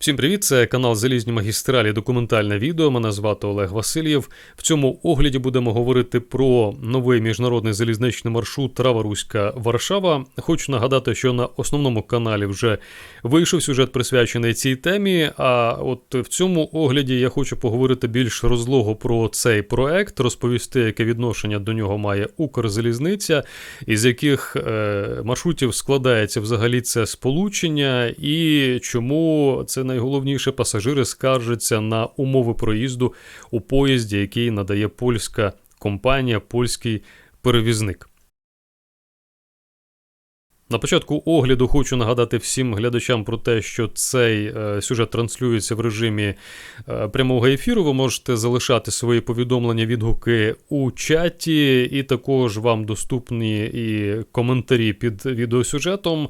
Всім привіт! Це канал Залізні магістралі. Документальне відео. Мене звати Олег Васильєв. В цьому огляді будемо говорити про новий міжнародний залізничний маршрут Трава Руська Варшава. Хочу нагадати, що на основному каналі вже вийшов сюжет присвячений цій темі. А от в цьому огляді я хочу поговорити більш розлого про цей проект, розповісти, яке відношення до нього має Укрзалізниця, із яких е, маршрутів складається взагалі це сполучення, і чому це найголовніше пасажири скаржаться на умови проїзду у поїзді, який надає польська компанія, польський перевізник. На початку огляду хочу нагадати всім глядачам про те, що цей е, сюжет транслюється в режимі е, прямого ефіру. Ви можете залишати свої повідомлення, відгуки у чаті, і також вам доступні і коментарі під відеосюжетом.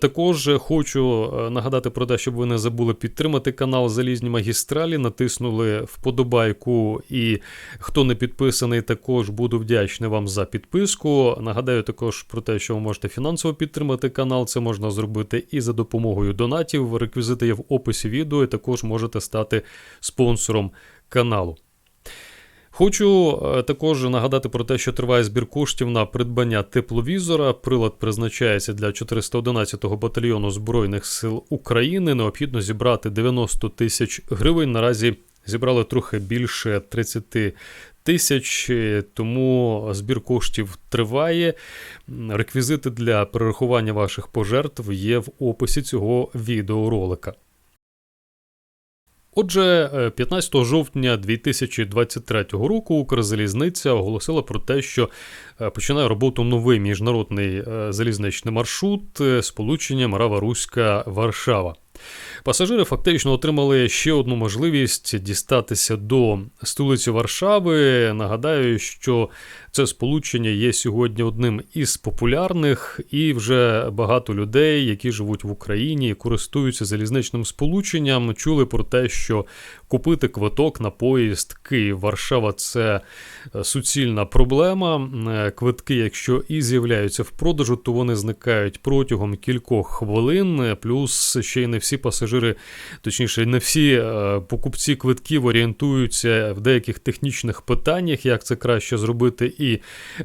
Також хочу е, нагадати про те, щоб ви не забули підтримати канал Залізні магістралі, натиснули вподобайку. І хто не підписаний, також буду вдячний вам за підписку. Нагадаю також про те, що ви можете фінансово підтримати канал. Це можна зробити і за допомогою донатів. Реквізити є в описі відео, і також можете стати спонсором каналу. Хочу е, також нагадати про те, що триває збір коштів на придбання тепловізора. Прилад призначається для 411-го батальйону Збройних сил України. Необхідно зібрати 90 тисяч гривень. Наразі зібрали трохи більше 30 тисяч, е, тому збір коштів триває. Реквізити для перерахування ваших пожертв є в описі цього відеоролика. Отже, е, 15 жовтня 2023 року Укрзалізниця оголосила про те, що е, починає роботу новий міжнародний е, залізничний маршрут е, сполученням Рава-Руська Варшава. Пасажири фактично отримали ще одну можливість дістатися до столиці Варшави. Нагадаю, що це сполучення є сьогодні одним із популярних, і вже багато людей, які живуть в Україні, користуються залізничним сполученням, чули про те, що купити квиток на поїзд Київ-Варшава це суцільна проблема. Квитки, якщо і з'являються в продажу, то вони зникають протягом кількох хвилин. Плюс ще й не всі пасажири, точніше, не всі е, покупці квитків орієнтуються в деяких технічних питаннях, як це краще зробити, і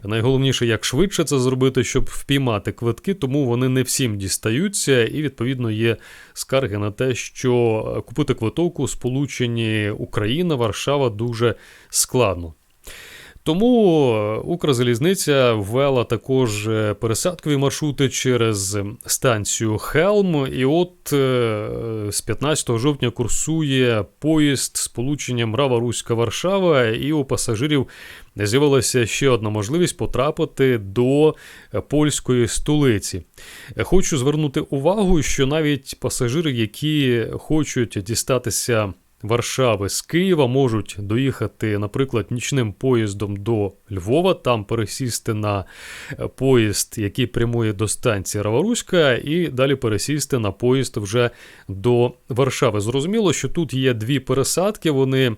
найголовніше, як швидше це зробити, щоб впіймати квитки, тому вони не всім дістаються, і відповідно є скарги на те, що е, купити квиток у сполученні Україна, Варшава дуже складно. Тому е, Укрзалізниця ввела також е, пересадкові маршрути через станцію Хелм. І от е, з 15 жовтня курсує поїзд з полученням Рава Руська Варшава, і у пасажирів з'явилася ще одна можливість потрапити до польської столиці. Хочу звернути увагу, що навіть пасажири, які хочуть дістатися Варшави з Києва можуть доїхати, наприклад, нічним поїздом до Львова, там пересісти на е, поїзд, який прямує до станції Раваруська, і далі пересісти на поїзд вже до Варшави. Зрозуміло, що тут є дві пересадки, вони.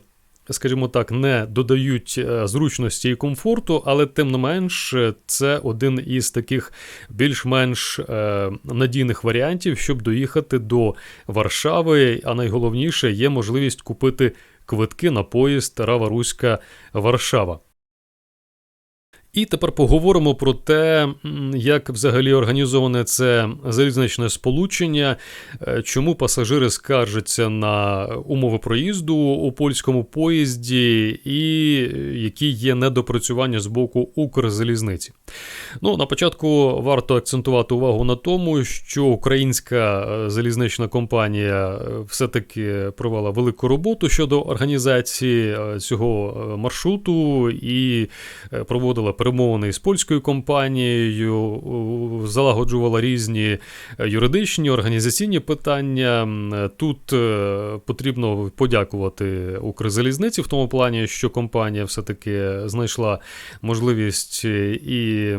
Скажімо так, не додають е, зручності і комфорту, але тим не менш, це один із таких більш-менш е, надійних варіантів, щоб доїхати до Варшави. А найголовніше є можливість купити квитки на поїзд Рава Руська Варшава. І тепер поговоримо про те, як взагалі організоване це залізничне сполучення, е, чому пасажири скаржаться на умови проїзду у польському поїзді, і які є недопрацювання з боку Укрзалізниці. Ну, на початку варто акцентувати увагу на тому, що українська е, залізнична компанія е, все-таки провела велику роботу щодо організації цього маршруту і проводила перемовини з польською компанією, залагоджувала різні е, юридичні організаційні питання. Тут е, потрібно подякувати Укрзалізниці в тому плані, що компанія все-таки знайшла можливість е, і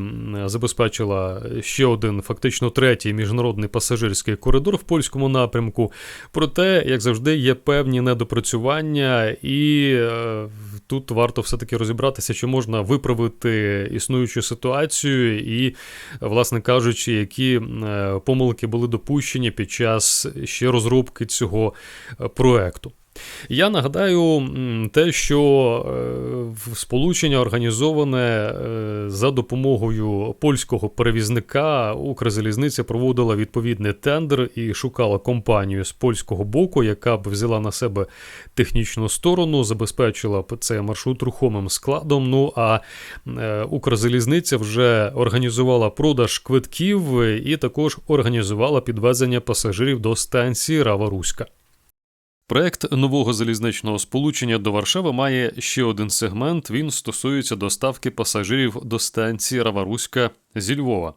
забезпечила ще один, фактично третій міжнародний пасажирський коридор в польському напрямку. Проте, як завжди, є певні недопрацювання, і тут варто все-таки розібратися, чи можна виправити існуючу ситуацію і, власне кажучи, які е, помилки були допущені під час ще розробки цього е, проекту. Я нагадаю те, що е, сполучення організоване е, за допомогою польського перевізника. Укрзалізниця проводила відповідний тендер і шукала компанію з польського боку, яка б взяла на себе технічну сторону, забезпечила цей маршрут рухомим складом. Ну а е, Укрзалізниця вже організувала продаж квитків і також організувала підвезення пасажирів до станції Рава Руська. Проект нового залізничного сполучення до Варшави має ще один сегмент. Він стосується доставки пасажирів до станції Раваруська зі Львова.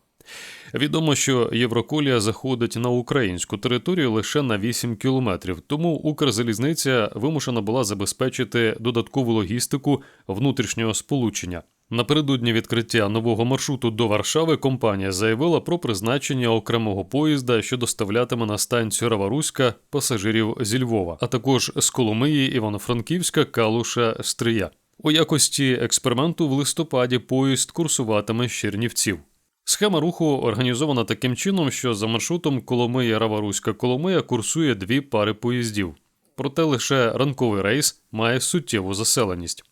Відомо, що Євроколія заходить на українську територію лише на 8 кілометрів, тому Укрзалізниця вимушена була забезпечити додаткову логістику внутрішнього сполучення. Напередодні відкриття нового маршруту до Варшави компанія заявила про призначення окремого поїзда, що доставлятиме на станцію Раваруська пасажирів зі Львова, а також з Коломиї, Івано-Франківська, Калуша, Стрия. У якості експерименту в листопаді поїзд курсуватиме з Чернівців. Схема руху організована таким чином, що за маршрутом Коломия Раваруська Коломия курсує дві пари поїздів. Проте лише ранковий рейс має суттєву заселеність.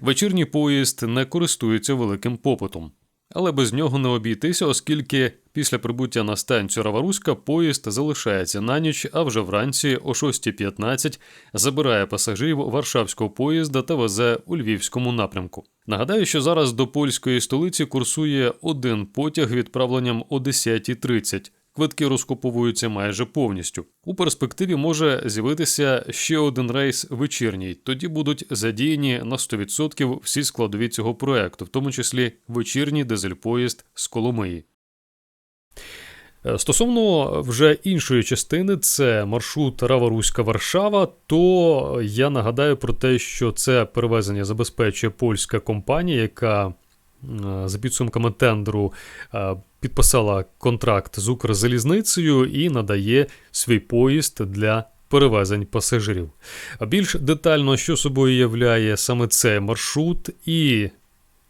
Вечірній поїзд не користується великим попитом, але без нього не обійтися, оскільки після прибуття на станцію Раваруська поїзд залишається на ніч, а вже вранці о 6.15 забирає пасажирів Варшавського поїзда та везе у Львівському напрямку. Нагадаю, що зараз до польської столиці курсує один потяг відправленням о 10.30, Квитки розкуповуються майже повністю. У перспективі може з'явитися ще один рейс вечірній. Тоді будуть задіяні на 100% всі складові цього проекту, в тому числі вечірній дизель-поїзд з Коломиї. Стосовно вже іншої частини, це маршрут Рава-Руська Варшава. То я нагадаю про те, що це перевезення забезпечує польська компанія, яка Е, за підсумками тендеру е, підписала контракт з Укрзалізницею і надає свій поїзд для перевезень пасажирів. А Більш детально, що собою являє саме цей маршрут і.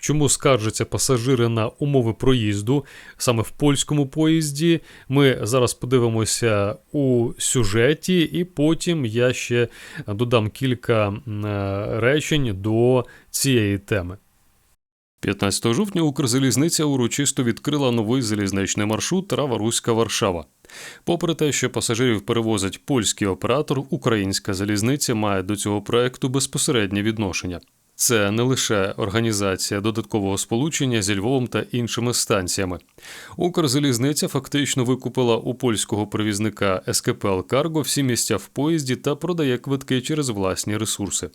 Чому скаржаться пасажири на умови проїзду саме в польському поїзді? Ми зараз подивимося у сюжеті, і потім я ще додам кілька е, речень до цієї теми. 15 жовтня Укрзалізниця урочисто відкрила новий залізничний маршрут Рава-Руська Варшава. Попри те, що пасажирів перевозить польський оператор, українська залізниця має до цього проекту безпосереднє відношення. Це не лише організація додаткового сполучення зі Львовом та іншими станціями. Укрзалізниця фактично викупила у польського перевізника СКПЛ Карго всі місця в поїзді та продає квитки через власні ресурси.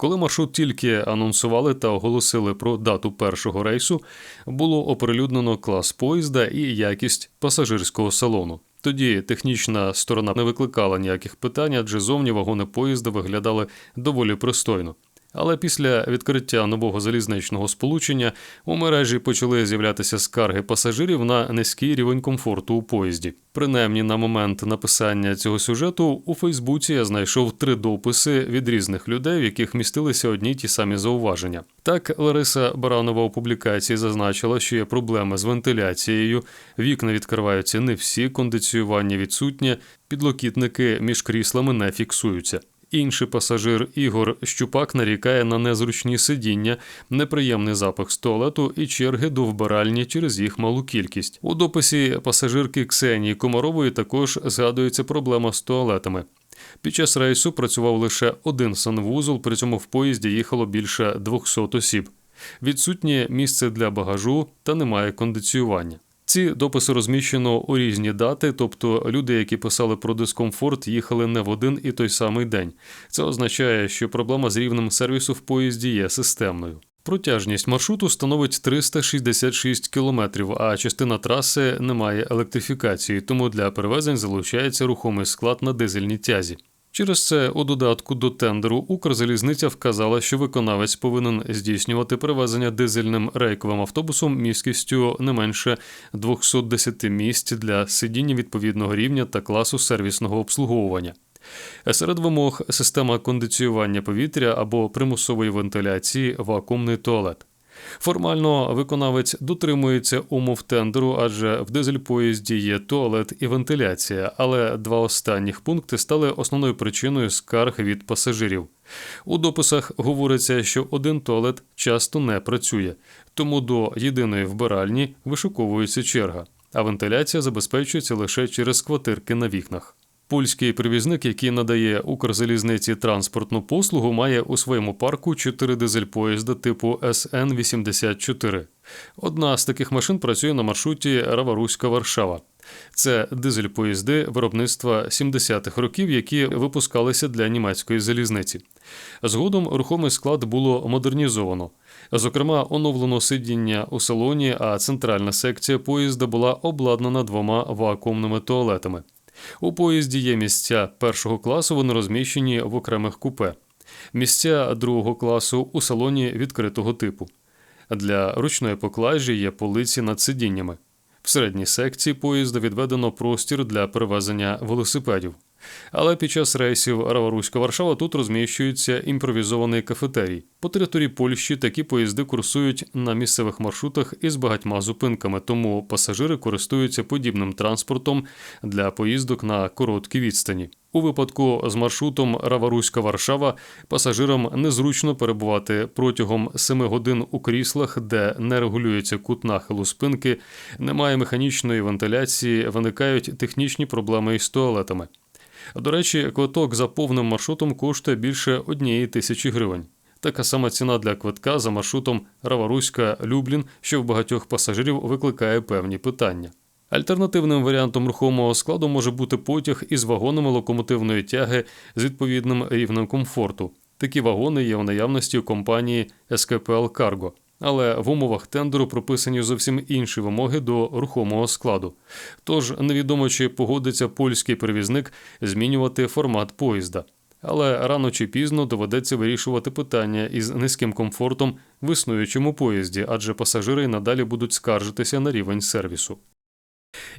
Коли маршрут тільки анонсували та оголосили про дату першого рейсу, було оприлюднено клас поїзда і якість пасажирського салону. Тоді технічна сторона не викликала ніяких питань, адже зовні вагони поїзда виглядали доволі пристойно. Але після відкриття нового залізничного сполучення у мережі почали з'являтися скарги пасажирів на низький рівень комфорту у поїзді. Принаймні, на момент написання цього сюжету у Фейсбуці я знайшов три дописи від різних людей, в яких містилися одні й ті самі зауваження. Так, Лариса Баранова у публікації зазначила, що є проблеми з вентиляцією, вікна відкриваються не всі, кондиціювання відсутнє, підлокітники між кріслами не фіксуються. Інший пасажир Ігор Щупак нарікає на незручні сидіння, неприємний запах з туалету і черги до вбиральні через їх малу кількість. У дописі пасажирки Ксенії Комарової також згадується проблема з туалетами. Під час рейсу працював лише один санвузол, при цьому в поїзді їхало більше 200 осіб. Відсутнє місце для багажу та немає кондиціювання. Ці дописи розміщено у різні дати, тобто люди, які писали про дискомфорт, їхали не в один і той самий день. Це означає, що проблема з рівнем сервісу в поїзді є системною. Протяжність маршруту становить 366 кілометрів, а частина траси не має електрифікації, тому для перевезень залучається рухомий склад на дизельній тязі. Через це у додатку до тендеру Укрзалізниця вказала, що виконавець повинен здійснювати перевезення дизельним рейковим автобусом міськістю не менше 210 місць для сидіння відповідного рівня та класу сервісного обслуговування. Серед вимог система кондиціювання повітря або примусової вентиляції вакуумний туалет. Формально виконавець дотримується умов тендеру, адже в дизель-поїзді є туалет і вентиляція, але два останніх пункти стали основною причиною скарг від пасажирів. У дописах говориться, що один туалет часто не працює, тому до єдиної вбиральні вишуковується черга, а вентиляція забезпечується лише через квартирки на вікнах. Польський перевізник, який надає Укрзалізниці транспортну послугу, має у своєму парку чотири дизель-поїзда типу СН-84. Одна з таких машин працює на маршруті Раваруська-Варшава. Це дизель-поїзди виробництва 70-х років, які випускалися для німецької залізниці. Згодом рухомий склад було модернізовано. Зокрема, оновлено сидіння у салоні, а центральна секція поїзда була обладнана двома вакуумними туалетами. У поїзді є місця першого класу, вони розміщені в окремих купе. Місця другого класу у салоні відкритого типу. Для ручної поклажі є полиці над сидіннями. В середній секції поїзда відведено простір для перевезення велосипедів. Але під час рейсів Раваруська Варшава тут розміщується імпровізований кафетерій. По території Польщі такі поїзди курсують на місцевих маршрутах із багатьма зупинками, тому пасажири користуються подібним транспортом для поїздок на короткі відстані. У випадку з маршрутом Раваруська Варшава пасажирам незручно перебувати протягом 7 годин у кріслах, де не регулюється кут нахилу спинки, немає механічної вентиляції, виникають технічні проблеми із туалетами. До речі, квиток за повним маршрутом коштує більше однієї тисячі гривень. Така сама ціна для квитка за маршрутом Раваруська Люблін, що в багатьох пасажирів викликає певні питання. Альтернативним варіантом рухомого складу може бути потяг із вагонами локомотивної тяги з відповідним рівнем комфорту. Такі вагони є в наявності у компанії СКПЛ Cargo. Але в умовах тендеру прописані зовсім інші вимоги до рухомого складу. Тож невідомо, чи погодиться польський перевізник змінювати формат поїзда. Але рано чи пізно доведеться вирішувати питання із низьким комфортом в існуючому поїзді, адже пасажири надалі будуть скаржитися на рівень сервісу.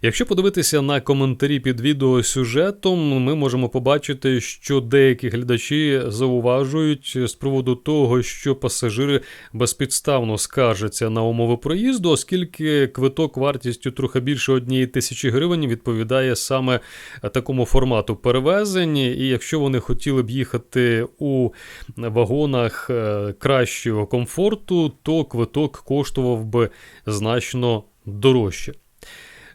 Якщо подивитися на коментарі під відео сюжетом, ми можемо побачити, що деякі глядачі зауважують з приводу того, що пасажири безпідставно скаржаться на умови проїзду, оскільки квиток вартістю трохи більше однієї тисячі гривень відповідає саме такому формату перевезень. І якщо вони хотіли б їхати у вагонах е, кращого комфорту, то квиток коштував би значно дорожче.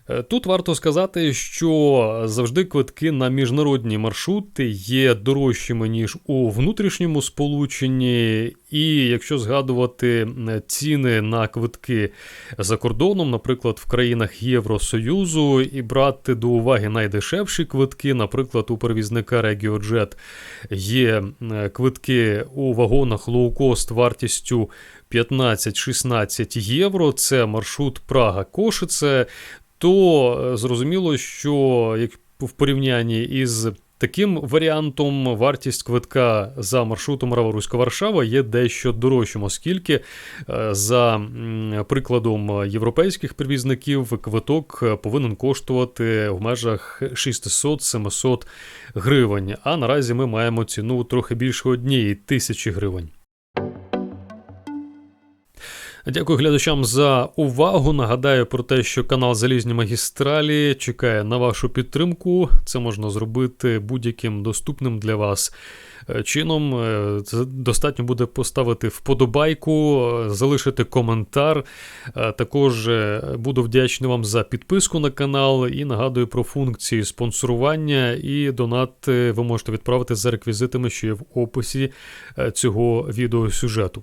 Е, тут варто сказати, що завжди квитки на міжнародні маршрути є дорожчими ніж у внутрішньому сполученні, і якщо згадувати ціни на квитки за кордоном, наприклад, в країнах Євросоюзу, і брати до уваги найдешевші квитки, наприклад, у перевізника RegioJet є квитки у вагонах лоукост вартістю 15-16 євро. Це маршрут Прага Кошице то е, зрозуміло, що як в порівнянні із таким варіантом вартість квитка за маршрутом Раворуська Варшава є дещо дорожчим, оскільки е, за прикладом європейських перевізників квиток повинен коштувати в межах 600-700 гривень. А наразі ми маємо ціну трохи більше однієї тисячі гривень. Дякую глядачам за увагу. Нагадаю про те, що канал Залізні Магістралі чекає на вашу підтримку. Це можна зробити будь-яким доступним для вас е, чином. Е, достатньо буде поставити вподобайку, залишити коментар. Е, також буду вдячний вам за підписку на канал і нагадую про функції спонсорування і донат ви можете відправити за реквізитами, що є в описі цього відеосюжету.